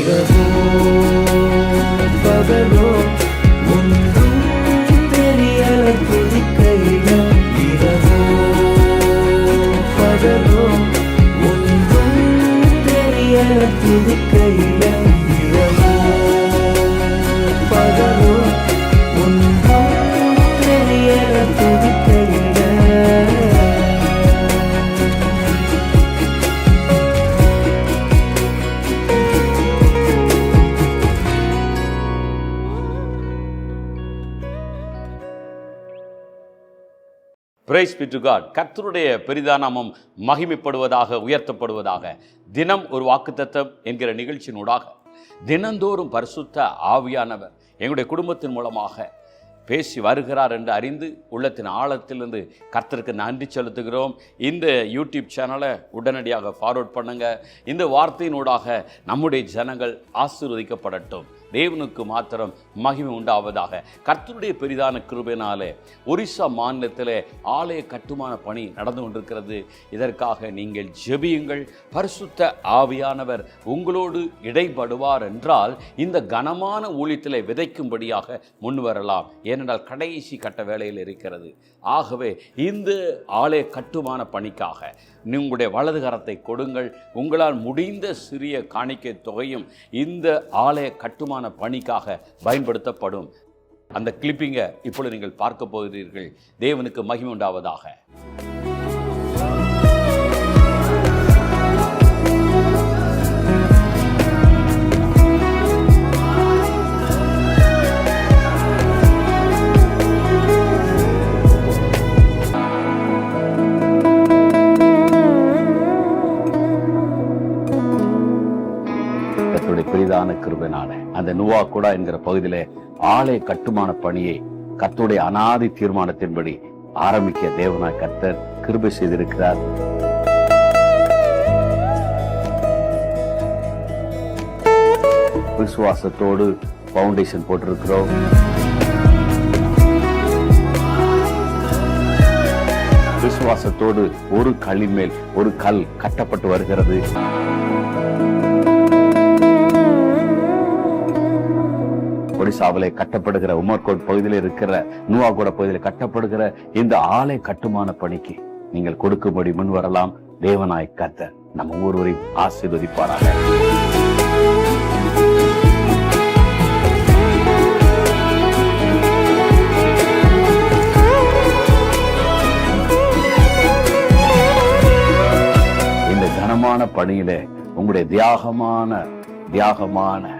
இரவோ பகலோ praise to God கர்த்தருடைய பெரிதானாமம் மகிமைப்படுவதாக உயர்த்தப்படுவதாக தினம் ஒரு வாக்குத்தத்தம் என்கிற நிகழ்ச்சியினூடாக தினந்தோறும் பரிசுத்த ஆவியானவர் எங்களுடைய குடும்பத்தின் மூலமாக பேசி வருகிறார் என்று அறிந்து உள்ளத்தின் ஆழத்திலிருந்து கர்த்தருக்கு நன்றி செலுத்துகிறோம். இந்த யூடியூப் சேனலை உடனடியாக ஃபார்வர்ட் பண்ணுங்கள் இந்த வார்த்தையினூடாக நம்முடைய ஜனங்கள் ஆசீர்வதிக்கப்படட்டும். தேவனுக்கு மாத்திரம் மகிமை உண்டாவதாக. கர்த்தருடைய பெரிதான கிருபையினாலே ஒரிசா மாநிலத்திலே ஆலய கட்டுமான பணி நடந்து கொண்டிருக்கிறது. இதற்காக நீங்கள் ஜெபியுங்கள். பரிசுத்த ஆவியானவர் உங்களோடு இடைப்படுவார் என்றால் இந்த கனமான ஊழியத்திலே விதைக்கும்படியாக முன் வரலாம். ஏனென்றால் கடைசி கட்ட வேலையில் இருக்கிறது. ஆகவே இந்த ஆலய கட்டுமான பணிக்காக உங்களுடைய வலதுகரத்தை கொடுங்கள். உங்களால் முடிந்த சிறிய காணிக்கை தொகையும் இந்த ஆலய கட்டுமான பணிக்காக பயன்படுத்தப்படும். அந்த கிளிப்பிங்கை இப்பொழுது நீங்கள் பார்க்க போகிறீர்கள். தேவனுக்கு மகிமை கிருபைனால நுவா குடா என்கிற பகுதியில ஆலய கட்டுமான பணியை கத்துடைய அனாதி தீர்மானத்தின்படி ஆரம்பிக்க தேவனா கர்த்தர் கிருபை செய்திருக்கிறார். விசுவாசத்தோடு பவுண்டேஷன் போட்டிருக்கிறோம். விசுவாசத்தோடு ஒரு கல்லின் மேல் ஒரு கல் கட்டப்பட்டு வருகிறது. ஒடிசாவிலே கட்டப்படுகிற உமர்கோட் பகுதியில் இருக்கிற நுவாகோட பகுதியில் கட்டப்படுகிற இந்த ஆலை கட்டுமான பணிக்கு நீங்கள் கொடுக்கும்படி முன் வரலாம் தேவனாய் கத்த நம்ம ஒவ்வொருவரையும் ஆசீர்வதிப்பாராக. இந்த கனமான உங்களுடைய தியாகமான தியாகமான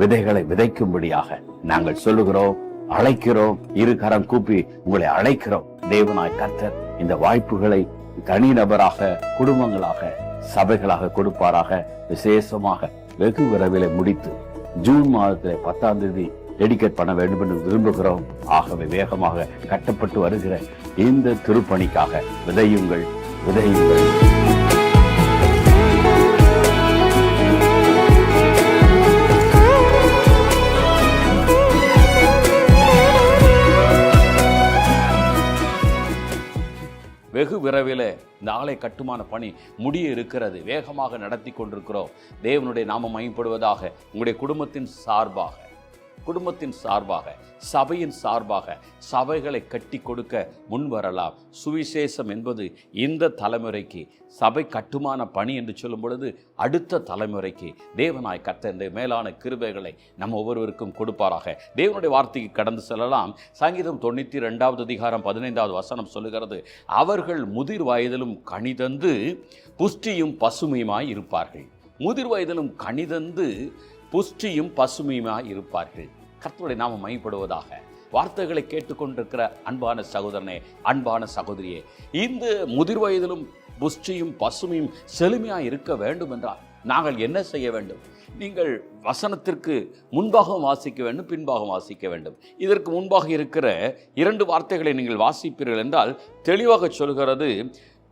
விதைகளை விதைக்கும்படியாக நாங்கள் சொல்லுகிறோம் அழைக்கிறோம். இரு கரம் கூப்பி உங்களை அழைக்கிறோம். தேவனாய் கர்த்தர் இந்த வாய்ப்புகளை தனிநபராக குடும்பங்களாக சபைகளாக கொடுப்பாராக. விசேஷமாக வெகு விரைவில் முடித்து ஜூன் மாதத்தில் பத்தாம் தேதி டெடிகேட் பண்ண வேண்டும் என்று விரும்புகிறோம். ஆகவே வேகமாக கட்டப்பட்டு வருகிற இந்த திருப்பணிக்காக விதையுங்கள் விதையுங்கள். வெகு விரைவில் இந்த ஆலை கட்டுமான பணி முடிய இருக்கிறது. வேகமாக நடத்தி கொண்டிருக்கிறோம். தேவனுடைய நாமம் மயப்படுவதாக உங்களுடைய குடும்பத்தின் சார்பாக. குடும்பத்தின் சார்பாக சபையின் சார்பாக சபைகளை கட்டி கொடுக்க முன் வரலாம் சுவிசேஷம் என்பது இந்த தலைமுறைக்கு சபை கட்டுமான பணி என்று சொல்லும் பொழுது அடுத்த தலைமுறைக்கு தேவனாய் கத்த இந்த மேலான கிருபைகளை நம்ம ஒவ்வொருவருக்கும் கொடுப்பாராக. தேவனுடைய வார்த்தைக்கு கடந்து செல்லலாம். சங்கீதம் தொண்ணூற்றி ரெண்டாவது அதிகாரம் பதினைந்தாவது வசனம் சொல்லுகிறது அவர்கள் முதிர் வயதிலும் கணிதந்து புஷ்டியும் பசுமையுமாய் இருப்பார்கள். முதிர் வயதிலும் கணிதந்து புஷ்டியும் பசுமையுமாக இருப்பார்கள்? கர்த்தருடைய நாம மையப்படுவதாக வார்த்தைகளை கேட்டுக்கொண்டிருக்கிற அன்பான சகோதரனே அன்பான சகோதரியே இந்த முதிர் வயதிலும் புஷ்டியும் பசுமையும் செழுமையாக இருக்க வேண்டும் என்றால் நாங்கள் என்ன செய்ய வேண்டும்? நீங்கள் வசனத்திற்கு முன்பாக வாசிக்க வேண்டும் பின்பாக வாசிக்க வேண்டும். இதற்கு முன்பாக இருக்கிற இரண்டு வார்த்தைகளை நீங்கள் வாசிப்பீர்கள் என்றால் தெளிவாக சொல்கிறது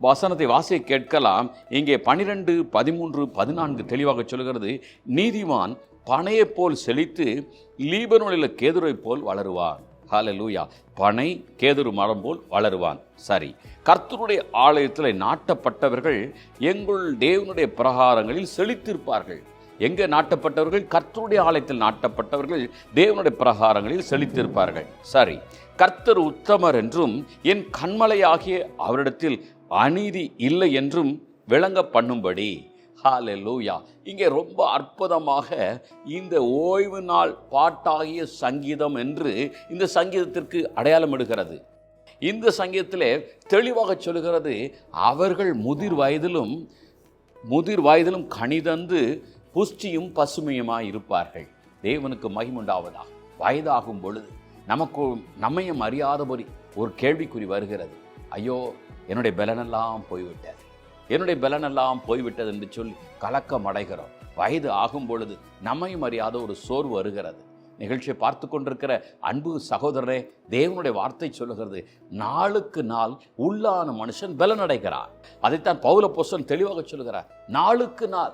வசனத்தை வாசிக்க கேட்கலாம். இங்கே பனிரெண்டு பதிமூன்று பதினான்கு தெளிவாக சொல்கிறது நீதிமான் பனையைப் போல் செழித்து லீபனோனில் கேதுரை போல் வளருவான். ஹாலலூயா பனை கேதுரு மரம் போல் வளருவான். சரி. கர்த்தருடைய ஆலயத்தில் நாட்டப்பட்டவர்கள் எங்கள் தேவனுடைய பிரகாரங்களில் செழித்திருப்பார்கள். எங்கே நாட்டப்பட்டவர்கள்? கர்த்தருடைய ஆலயத்தில் நாட்டப்பட்டவர்கள் தேவனுடைய பிரகாரங்களில் செழித்திருப்பார்கள். சரி. கர்த்தர் உத்தமர் என்றும் என் கண்மலையாகிய அவரிடத்தில் அநீதி இல்லை என்றும் விளங்க பண்ணும்படி. ஹாலே லூயா இங்கே ரொம்ப அற்புதமாக இந்த ஓய்வு நாள் பாட்டாகிய சங்கீதம் என்று இந்த சங்கீதத்திற்கு அடையாளம் எடுக்கிறது இந்த சங்கீதத்திலே தெளிவாக சொல்கிறது அவர்கள் முதிர் வயதிலும் முதிர் வயதிலும் கனிதந்து புஷ்டியும் பசுமையுமாய் இருப்பார்கள். தேவனுக்கு மகிமுண்டாவதாக. வயதாகும் பொழுது நமக்கு நம்மையும் அறியாதபடி ஒரு கேள்விக்குறி வருகிறது. ஐயோ என்னுடைய பலனெல்லாம் போய்விட்டது. என்னுடைய பலனெல்லாம் போய்விட்டது என்று சொல்லி கலக்கம் அடைகிறோம். வயது ஆகும் பொழுது நம்மையும் அறியாத ஒரு சோர்வு வருகிறது. நிகழ்ச்சியை பார்த்து கொண்டிருக்கிற அன்பு சகோதரரே தேவனுடைய வார்த்தை சொல்லுகிறது நாளுக்கு நாள் உள்ளான மனுஷன் பலனடைகிறான். அதைத்தான் பௌல பொசன் தெளிவாக சொல்லுகிறார். நாளுக்கு நாள்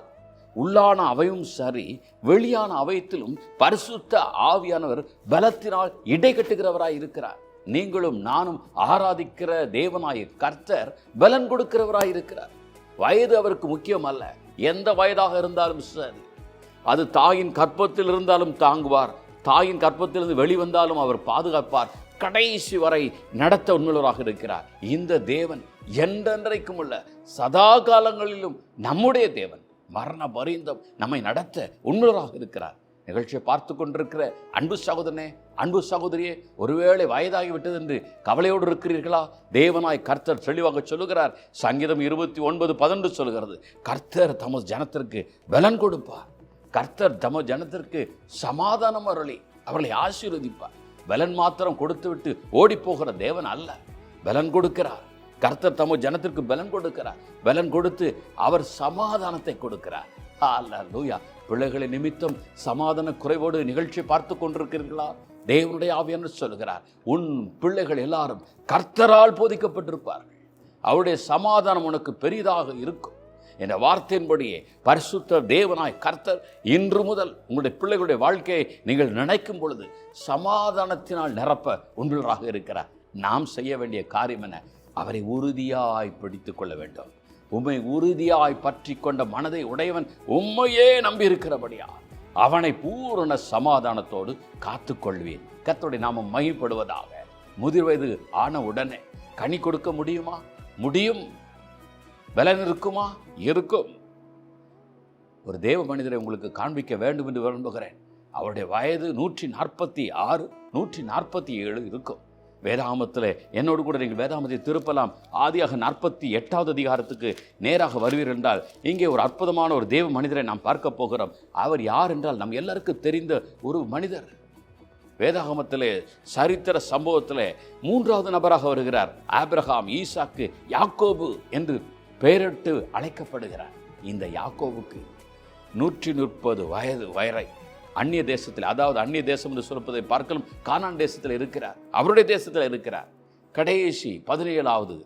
உள்ளான அவையும் சரி வெளியான அவயத்திலும் பரிசுத்த ஆவியானவர் பலத்தினால் இடை கட்டுகிறவராய் இருக்கிறார். நீங்களும் நானும் ஆராதிக்கிற தேவனாய கர்த்தர் பலன் கொடுக்கிறவராய் இருக்கிறார். வயது அவருக்கு முக்கியம் அல்ல எந்த வயதாக இருந்தாலும் சரி. அது தாயின் கற்பத்தில் இருந்தாலும் தாங்குவார். தாயின் கற்பத்திலிருந்து வெளிவந்தாலும் அவர் பாதுகாப்பார். கடைசி வரை நடத்த உண்மையுள்ளவராக இருக்கிறார். இந்த தேவன் என்றென்றைக்கும் உள்ள சதா காலங்களிலும் நம்முடைய தேவன் மரண பரிந்தம் நம்மை நடத்த உண்மையுள்ளவராக இருக்கிறார். நிகழ்ச்சியை பார்த்து கொண்டிருக்கிற அன்பு சகோதரனே அன்பு சகோதரியே ஒருவேளை வயதாகி விட்டது என்று கவலையோடு இருக்கிறீர்களா? தேவனாய் கர்த்தர் தெளிவாக சொல்லுகிறார். சங்கீதம் இருபத்தி ஒன்பது பதினொன்று சொல்லுகிறது. கர்த்தர் தமது ஜனத்திற்கு பலன் கொடுப்பார். கர்த்தர் தம ஜனத்திற்கு சமாதானம் அருளி அவர்களை ஆசீர்வதிப்பார். பலன் மாத்திரம் கொடுத்து விட்டு ஓடி போகிற தேவன் அல்ல. பலன் கொடுக்கிறார். கர்த்தர் தம ஜனத்திற்கு பலன் கொடுக்கிறார். பலன் கொடுத்து அவர் சமாதானத்தை கொடுக்கிறார். அல்லூயா பிள்ளைகளை நிமித்தம் சமாதான குறைவோடு நிகழ்ச்சி பார்த்து கொண்டிருக்கிறீர்களா? தேவனுடைய ஆவியானவர் சொல்கிறார் உன் பிள்ளைகள் எல்லாரும் கர்த்தரால் போதிக்கப்பட்டிருப்பார்கள். அவருடைய சமாதானம் உனக்கு பெரிதாக இருக்கும். என்ற வார்த்தையின்படியே பரிசுத்த தேவனாய் கர்த்தர் இன்று முதல் உங்களுடைய பிள்ளைகளுடைய வாழ்க்கையை நீங்கள் நினைக்கும் பொழுது சமாதானத்தினால் நிரப்ப உண்மையாக இருக்கிறார். நாம் செய்ய வேண்டிய காரியம் என அவரை உறுதியாய் பிடித்து கொள்ள வேண்டும். உம்மை உறுதியாய் பற்றி கொண்ட மனதை உடையவன் உண்மையே நம்பியிருக்கிறபடியா அவனை பூரண சமாதானத்தோடு காத்துக்கொள்வேன். கத்தோடைய நாம மையப்படுவதாக முதிர் வயது ஆன உடனே கனி கொடுக்க முடியுமா? முடியும். பலன் இருக்குமா? இருக்கும். ஒரு தேவ மனிதரை உங்களுக்கு காண்பிக்க வேண்டும் என்று விரும்புகிறேன். அவருடைய வயது நூற்றி நாற்பத்தி ஆறு நூற்றி நாற்பத்தி ஏழு இருக்கும். வேதாமத்தில் என்னோடு கூட நீங்கள் வேதாமத்தை திருப்பலாம். ஆதியாக நாற்பத்தி எட்டாவது அதிகாரத்துக்கு நேராக வருவீர்கள் என்றால் இங்கே ஒரு அற்புதமான ஒரு தேவ மனிதரை நாம் பார்க்க போகிறோம். அவர் யார் என்றால் நம் எல்லாருக்கும் தெரிந்த ஒரு மனிதர். வேதாகமத்தில் சரித்திர சம்பவத்திலே மூன்றாவது நபராக வருகிறார். ஆப்ரஹாம் ஈசாக்கு யாக்கோபு என்று பெயரிட்டு அழைக்கப்படுகிறார். இந்த யாக்கோவுக்கு நூற்றி முப்பது வயது வயரை அந்நிய தேசத்தில் அதாவது அந்நிய தேசம் என்று சொல்வதை பார்க்கலாம் கானான் தேசத்தில் இருக்கிறார். அவருடைய தேசத்தில் இருக்கிறார். கடைசி பதினேழாவது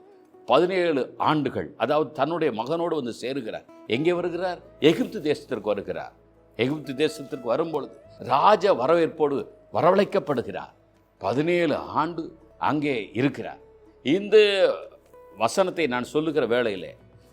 பதினேழு ஆண்டுகள் அதாவது தன்னுடைய மகனோடு வந்து சேருகிறார். எங்கே வருகிறார்? எகிப்து தேசத்திற்கு வருகிறார். எகிப்து தேசத்திற்கு வரும்பொழுது ராஜ வரவேற்போடு வரவழைக்கப்படுகிறார். பதினேழு ஆண்டு அங்கே இருக்கிறார். இந்த வசனத்தை நான் சொல்லுகிற வேளையிலே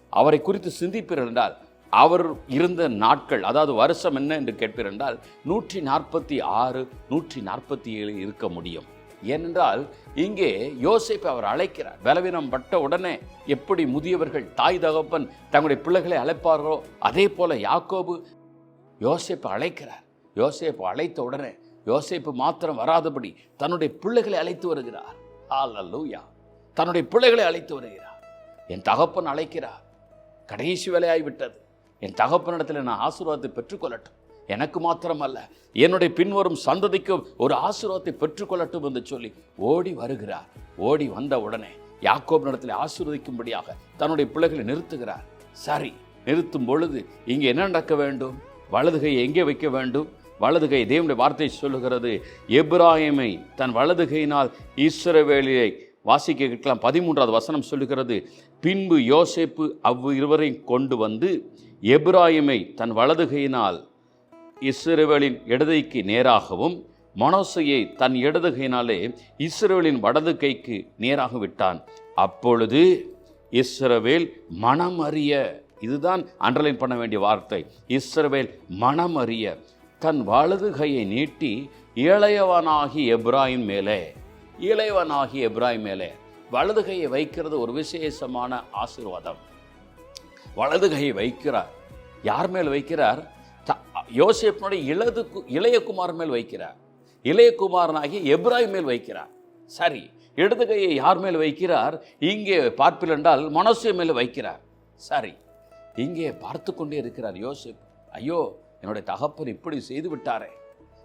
அவரை குறித்து சிந்திப்பீர்கள் என்றால் அவர் இருந்த நாட்கள் அதாவது வருஷம் என்ன என்று கேட்பீர் என்றால் நூற்றி நாற்பத்தி ஆறு நூற்றி நாற்பத்தி ஏழு இருக்க முடியும். ஏனென்றால் இங்கே யோசேப்பை அவர் அழைக்கிறார். பலவீனம் பட்ட உடனே எப்படி முதியவர்கள் தாய் தகப்பன் தங்களுடைய பிள்ளைகளை அழைப்பார்களோ அதே போல யாக்கோபு யோசேப்பை அழைக்கிறார். யோசிப்பை அழைத்த உடனே யோசேப்பு மாத்திரம் வராதபடி தன்னுடைய பிள்ளைகளை அழைத்து வருகிறார். அல்லூயா தன்னுடைய பிள்ளைகளை அழைத்து வருகிறார். என் தகப்பன் அழைக்கிறார். கடைசி விட்டது என் தகப்பனிடத்தில் நான் ஆசீர்வாதத்தை பெற்றுக்கொள்ளட்டும். எனக்கு மாத்திரமல்ல என்னுடைய பின்வரும் சந்ததிக்கும் ஒரு ஆசீர்வாதத்தை பெற்றுக்கொள்ளட்டும் என்று சொல்லி ஓடி வருகிறார். ஓடி வந்த உடனே யாக்கோபினிடத்தில் ஆசீர்வதிக்கும்படியாக தன்னுடைய பிள்ளைகளை நிறுத்துகிறார். சரி நிறுத்தும் பொழுது இங்கே என்ன நடக்க வேண்டும்? வலதுகை எங்கே வைக்க வேண்டும்? வலதுகை தேவனுடைய வார்த்தை சொல்லுகிறது எப்ராஹிமை தன் வலதுகையினால் ஈஸ்வரவேலியை வாசிக்க கேட்கலாம் பதிமூன்றாவது வசனம் சொல்லுகிறது பின்பு யோசேப்பு அவ் இருவரையும் கொண்டு வந்து எப்ராயிமை தன் வலதுகையினால் இஸ்ரேவேலின் இடதைக்கு நேராகவும் மனோசையை தன் இடதுகையினாலே இஸ்ரேவேலின் வடது கைக்கு நேராக விட்டான். அப்பொழுது இஸ்ரவேல் மனம் அறிய இதுதான் அண்டர்லைன் பண்ண வேண்டிய வார்த்தை இஸ்ரவேல் மனம் அறிய தன் வலது கையை நீட்டி இளையவனாகி எப்ராஹிம் மேலே இளையவனாகி எப்ராஹிம் மேலே வலது கையை வைக்கிறது ஒரு விசேஷமான ஆசீர்வாதம். வலது கையை வைக்கிறார். யார் மேல் வைக்கிறார்? த- இளது கு- மேல் வைக்கிறார். இளையகுமாரனாகிய எப்ராஹிம் மேல் வைக்கிறார். சரி இடது கையை யார் மேல் வைக்கிறார்? இங்கே பார்ப்பில் என்றால் மனசு மேல் வைக்கிறார். சரி இங்கே பார்த்து கொண்டே இருக்கிறார் யோசிப். ஐயோ என்னுடைய தகப்பன் இப்படி செய்து விட்டாரே.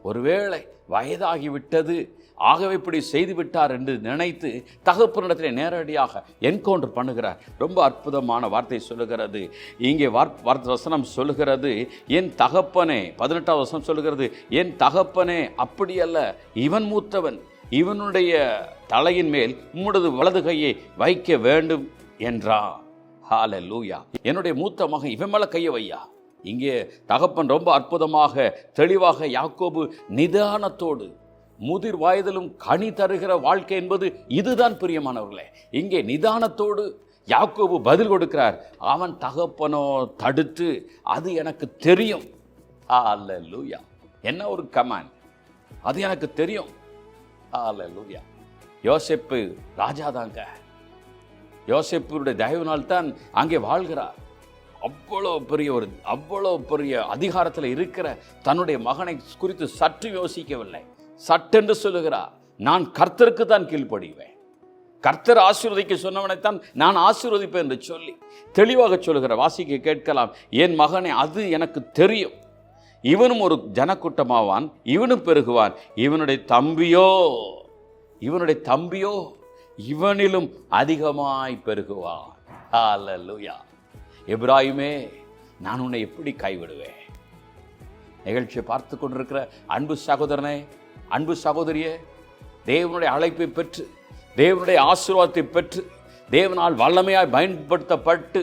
ஒருவேளை வயதாகிவிட்டது ஆகவே இப்படி செய்துவிட்டார் என்று நினைத்து தகப்பனிடத்தில் நேரடியாக என்கவுண்டர் பண்ணுகிறார். ரொம்ப அற்புதமான வார்த்தை சொல்லுகிறது. இங்கே வார்த்தை வசனம் சொல்லுகிறது. என் தகப்பனே பதினெட்டாவது வசனம் சொல்லுகிறது. என் தகப்பனே அப்படியல்ல இவன் மூத்தவன். இவனுடைய தலையின் மேல் உம்முடது வலது கையை வைக்க வேண்டும் என்றான். லூயா என்னுடைய மூத்த மகன் இவன் மேல கையை வையா? இங்கே தகப்பன் ரொம்ப அற்புதமாக தெளிவாக யாக்கோபு நிதானத்தோடு முதிர் வயதிலும் கனி தருகிற வாழ்க்கை என்பது இதுதான் பிரியமானவர்களே. இங்கே நிதானத்தோடு யாக்கோபு பதில் கொடுக்கிறார். அவன் தகப்பனோ தடுத்து அது எனக்கு தெரியும். லூயா என்ன ஒரு கமாண்ட்? அது எனக்கு தெரியும். அல்லேலூயா யோசேப்பு ராஜாதாங்க யோசிப்புடைய தயவினால் தான் அங்கே வாழ்கிறார். அவ்வளோ பெரிய ஒரு அவ்வளோ பெரிய அதிகாரத்தில் இருக்கிற தன்னுடைய மகனை குறித்து சற்று யோசிக்கவில்லை. சட்டென்று சொல்லுகிறார். நான் கர்த்தருக்கு தான் கீழ்ப்படிவேன். கர்த்தர் ஆசீர்வதிக்க சொன்னவனைத்தான் நான் ஆசீர்வதிப்பேன் என்று சொல்லி தெளிவாக சொல்லுகிற வாசிக்க கேட்கலாம். என் மகனே அது எனக்கு தெரியும். இவனும் ஒரு ஜனக்கூட்டமாவான் இவனும் பெருகுவான். இவனுடைய தம்பியோ இவனுடைய தம்பியோ இவனிலும் அதிகமாய் பெருகுவான். ஹalleluya. எப்ராஹிமே நான் உன்னை எப்படி கைவிடுவேன்? நிகழ்ச்சியை பார்த்து கொண்டிருக்கிற அன்பு சகோதரனே அன்பு சகோதரியே தேவனுடைய அழைப்பை பெற்று தேவனுடைய ஆசீர்வாதத்தை பெற்று தேவனால் வல்லமையாய் பயன்படுத்தப்பட்டு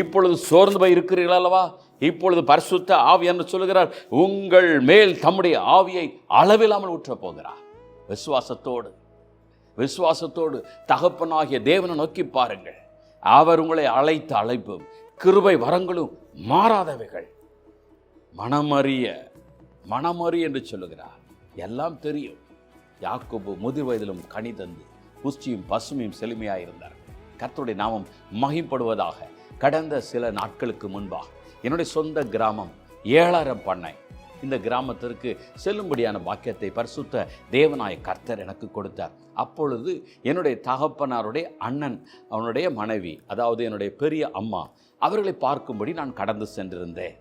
இப்பொழுது சோர்ந்து போய் இருக்கிறீர்கள் அல்லவா? இப்பொழுது பரிசுத்த ஆவி என்று சொல்லுகிறார் உங்கள் மேல் தம்முடைய ஆவியை அளவில்லாமல் ஊற்றப் போகிறார் விசுவாசத்தோடு விசுவாசத்தோடு தகப்பனாகிய தேவனை நோக்கி பாருங்கள். அவர் உங்களை அழைத்த அழைப்பும் கிருபை வரங்களும் மாறாதவைகள். மனமறிய மனமறி என்று சொல்லுகிறார். எல்லாம் தெரியும். யாக்கோபு முதிர் வயதிலும் கனி தந்து புஷ்டியும் பசுமையும் செழுமையாக இருந்தார். கர்த்தருடைய நாமம் மகிப்படுவதாக கடந்த சில நாட்களுக்கு முன்பாக என்னுடைய சொந்த கிராமம் ஏழாயிரம் பண்ணை. இந்த கிராமத்திற்கு செல்லும்படியான வாக்கியத்தை பரிசுத்த தேவநாய கர்த்தர் எனக்கு கொடுத்தார். அப்பொழுது என்னுடைய தகப்பனாருடைய அண்ணன் அவனுடைய மனைவி அதாவது என்னுடைய பெரிய அம்மா அவர்களை பார்க்கும்படி நான் கடந்து சென்றிருந்தேன்.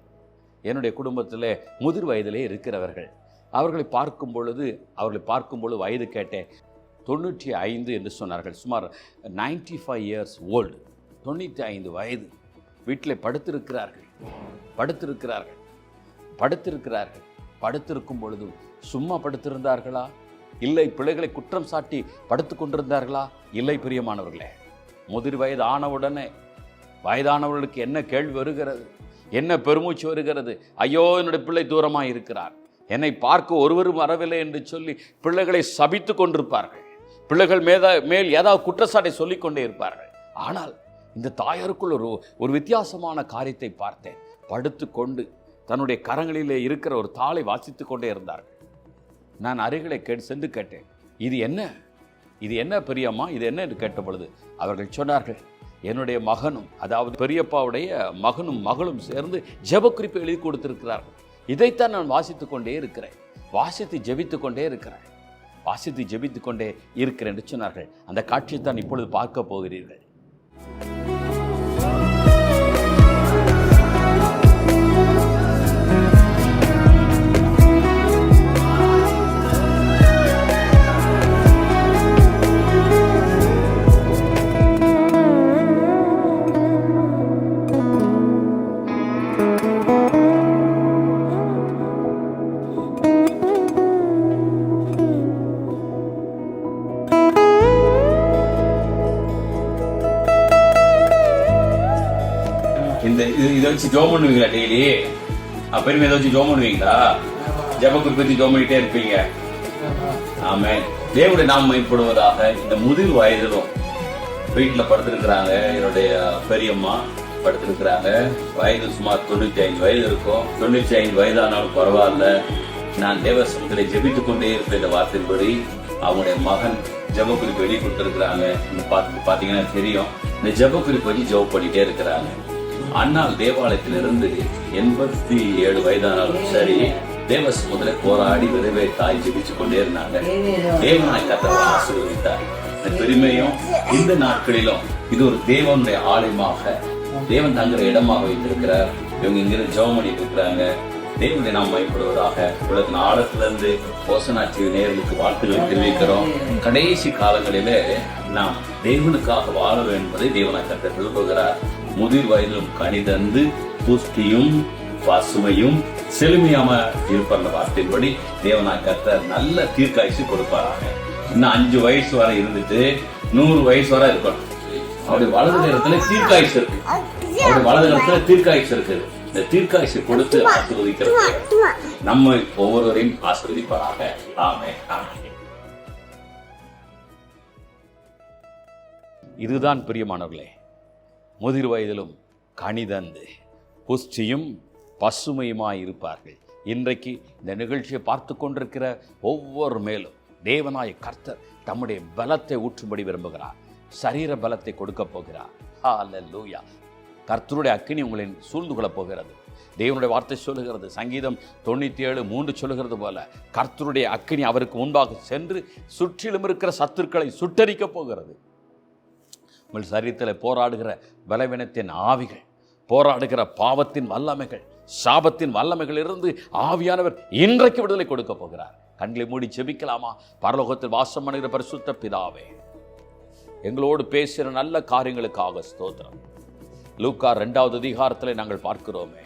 என்னுடைய குடும்பத்தில் முதிர் வயதிலே இருக்கிறவர்கள். அவர்களை பார்க்கும் பொழுது அவர்களை பார்க்கும் பொழுது வயது கேட்டேன். தொண்ணூற்றி ஐந்து என்று சொன்னார்கள். சுமார் 95 ஃபைவ் இயர்ஸ் ஓல்டு தொண்ணூற்றி ஐந்து வயது. வீட்டில் படுத்திருக்கிறார்கள். படுத்திருக்கிறார்கள். படுத்திருக்கிறார்கள். படுத்திருக்கும் பொழுதும் சும்மா படுத்திருந்தார்களா? இல்லை பிள்ளைகளை குற்றம் சாட்டி படுத்து கொண்டிருந்தார்களா? இல்லை பிரியமானவர்களே. முதிர் வயது ஆனவுடனே வயதானவர்களுக்கு என்ன கேள்வி வருகிறது? என்ன பெருமூச்சு வருகிறது? ஐயோ என்னுடைய பிள்ளை தூரமாக இருக்கிறார் என்னை பார்க்க ஒருவரும் வரவில்லை என்று சொல்லி பிள்ளைகளை சபித்து கொண்டிருப்பார்கள். பிள்ளைகள் மேதா மேல் ஏதாவது குற்றச்சாட்டை சொல்லிக் கொண்டே இருப்பார்கள். ஆனால் இந்த தாயாருக்குள் ஒரு ஒரு வித்தியாசமான காரியத்தை பார்த்தேன். படுத்து கொண்டு தன்னுடைய கரங்களிலே இருக்கிற ஒரு தாளை வாசித்து கொண்டே இருந்தார்கள். நான் அருகிலே கேட்டு சென்று கேட்டேன் இது என்ன? இது என்ன பெரியம்மா? இது என்ன? என்று கேட்ட பொழுது அவர்கள் சொன்னார்கள் என்னுடைய மகனும் அதாவது பெரியப்பாவுடைய மகனும் மகளும் சேர்ந்து ஜெபக்குறிப்பை எழுதி கொடுத்திருக்கிறார்கள். இதைத்தான் நான் வாசித்து கொண்டே இருக்கிறேன். வாசித்து ஜெபித்து கொண்டே இருக்கிறேன். வாசித்து ஜெபித்து கொண்டே இருக்கிறேன் என்று சொன்னார்கள். அந்த காட்சியை தான் இப்பொழுது பார்க்க போகிறீர்கள். பண்ணுவீங்களா டெய்லி பெருமை ஏதாச்சும் ஜோம் பண்ணுவீங்களா ஜபக்குறிப்பு குறிப்பத்தி ஜோம் பண்ணிட்டே இருப்பீங்க. ஆமே தேவனுடைய நாம் மயப்படுவதாக இந்த முதிர் வயதிலும் வீட்டில் படுத்திருக்கிறாங்க. என்னுடைய பெரியம்மா படுத்திருக்கிறாங்க. வயது சுமார் தொண்ணூத்தி ஐந்து வயது இருக்கும். தொண்ணூத்தி ஐந்து வயதானாலும் பரவாயில்ல. நான் தேவசனத்திலே ஜெபித்துக் கொண்டே இருப்பேன் இந்த வார்த்தையின்படி. அவங்களுடைய மகன் ஜெப குறிப்பு வெளியே கொடுத்திருக்கிறாங்க. இந்த பார்த்து பாத்தீங்கன்னா தெரியும். இந்த ஜெப குறிப்பு வச்சு ஜெபம் பண்ணிட்டே இருக்கிறாங்க. அண்ணால் தேவாலயத்திலிருந்து எண்பத்தி ஏழு வயதானாலும் சரி தேவசமுதிர போராடி விரைவை தாய் ஜெபிச்சு கொண்டே இருந்தாங்க. தேவனாய் கத்தவா ஆசீர்வதித்தார். இந்த பெருமையும் இந்த நாட்களிலும் இது ஒரு தேவனுடைய ஆலயமாக தேவன் தங்குற இடமாக வைத்திருக்கிறார். இவங்க இங்கிருந்து ஜெபம் பண்ணிட்டு இருக்கிறாங்க. தேவனை நாம் பயப்படுவதாக உலகத்தின் ஆழத்துல இருந்து ஓசனாட்சி நேர்களுக்கு வாழ்த்துக்களை தெரிவிக்கிறோம். கடைசி காலங்களிலே நாம் தேவனுக்காக வாழ வேண்டும் என்பதை தேவனாய் கத்த விரும்புகிறார். முதிர் வயதிலும் கனிதந்து புஷ்டியும் பசுமையும் செழுமையாம இருப்பார் வார்த்தையின்படி தேவனா கத்த நல்ல தீர்க்காய்ச்சி கொடுப்பாராங்க இன்னும் அஞ்சு வயசு வரை இருந்துட்டு நூறு வயசு வரை இருக்கணும். அவருடைய வலது நேரத்துல தீர்க்காய்ச்சி இருக்கு. அவருடைய வலது நேரத்துல தீர்க்காய்ச்சி இருக்குது இந்த தீர்க்காய்ச்சி கொடுத்து ஆசிர்வதிக்கிறது நம்ம ஒவ்வொருவரையும் ஆசிர்வதிப்பாராக. ஆமே இதுதான் பிரியமானவர்களே முதிர் வயதிலும் கனிதந்து புஷ்டியும் பசுமையுமாய் இருப்பார்கள் இன்றைக்கு இந்த நிகழ்ச்சியை பார்த்து கொண்டிருக்கிற ஒவ்வொரு மேலும் தேவனாய கர்த்தர் தம்முடைய பலத்தை ஊற்றும்படி விரும்புகிறார். சரீர பலத்தை கொடுக்க போகிறார். லூயா கர்த்தருடைய அக்கினி உங்களை சூழ்ந்து கொள்ளப் போகிறது. தேவனுடைய வார்த்தை சொல்லுகிறது. சங்கீதம் தொண்ணூற்றி ஏழு மூன்று சொல்லுகிறது போல கர்த்தருடைய அக்கினி அவருக்கு முன்பாக சென்று சுற்றிலும் இருக்கிற சத்துருக்களை சுட்டரிக்கப் போகிறது. உங்கள் சரீரத்தில் போராடுகிற பலவீனத்தின் ஆவிகள் போராடுகிற பாவத்தின் வல்லமைகள் சாபத்தின் வல்லமைகளிலிருந்து ஆவியானவர் இன்றைக்கு விடுதலை கொடுக்க போகிறார். கண்களை மூடி செபிக்கலாமா பரலோகத்தில் வாசம் பண்ணுகிற பரிசுத்த பிதாவே எங்களோடு பேசுகிற நல்ல காரியங்களுக்காக ஸ்தோத்திரம். லூக்கா ரெண்டாவது அதிகாரத்தில் நாங்கள் பார்க்கிறோமே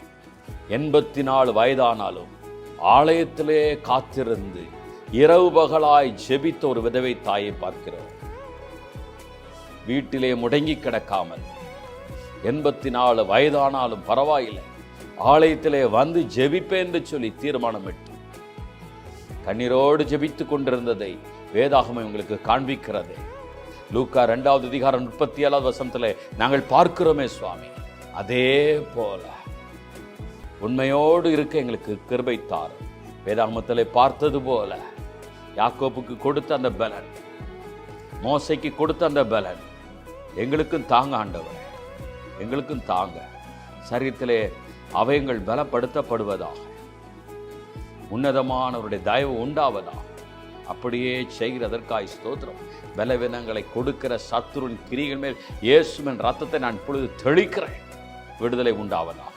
எண்பத்தி நாலு வயதானாலும் ஆலயத்திலே காத்திருந்து இரவு பகலாய் ஜெபித்த ஒரு விதவை தாயை பார்க்கிறோம். வீட்டிலே முடங்கி கிடக்காமல். எண்பத்தி நாலு வயதானாலும் பரவாயில்லை. ஆலயத்திலே வந்து ஜெபிப்பேன் என்று சொல்லி தீர்மானமிட்டு கண்ணீரோடு ஜெபித்துக் கொண்டிருந்ததை வேதாகமம் உங்களுக்கு காண்பிக்கிறது. லூக்கா ரெண்டாவது அதிகாரம் முப்பத்தி ஏழாவது வசனத்தில் நாங்கள் பார்க்கிறோமே சுவாமி. அதே போல உண்மையோடு இருக்க எங்களுக்கு கிருபை தாரும். வேதாகமத்தில் பார்த்தது போல யாக்கோப்புக்கு கொடுத்த அந்த பலன் மோசைக்கு கொடுத்த அந்த பலன் எங்களுக்கும் தாங்க ஆண்டவர். எங்களுக்கும் தாங்க. சரீரத்திலே அவயங்கள் பலப்படுத்தப்படுவதாக. உன்னதமானவருடைய தயவு உண்டாவதாக. அப்படியே செய்கிறதற்காய் ஸ்தோத்திரம். பலவீனங்களை கொடுக்கிற சத்துருவின் கிரிகள் மேல் இயேசுவின் ரத்தத்தை நான் இப்பொழுது தெளிக்கிறேன். விடுதலை உண்டாவதா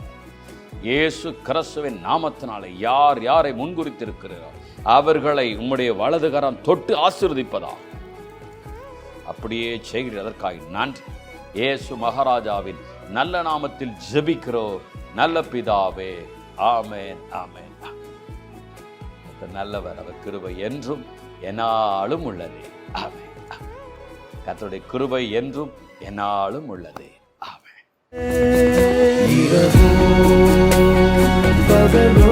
இயேசு கிறிஸ்துவின் நாமத்தினாலே யார் யாரை முன்குறித்திருக்கிறாரோ? அவர்களை உம்முடைய வலதுகரம் தொட்டு ஆசிர்வதிப்பதா அப்படியே செய்கிறதற்காய் நன்றி. ஏசு மகாராஜாவின் நல்ல நாமத்தில் ஜபிக்கிறோ நல்ல பிதாவே ஆமேன் ஆமேன். நல்லவர் அவர் கிருபை என்றும் என்னாலும் உள்ளது. ஆமே கத்தருடைய கிருபை என்றும் என்னாலும் உள்ளது. ஆமே இரவோ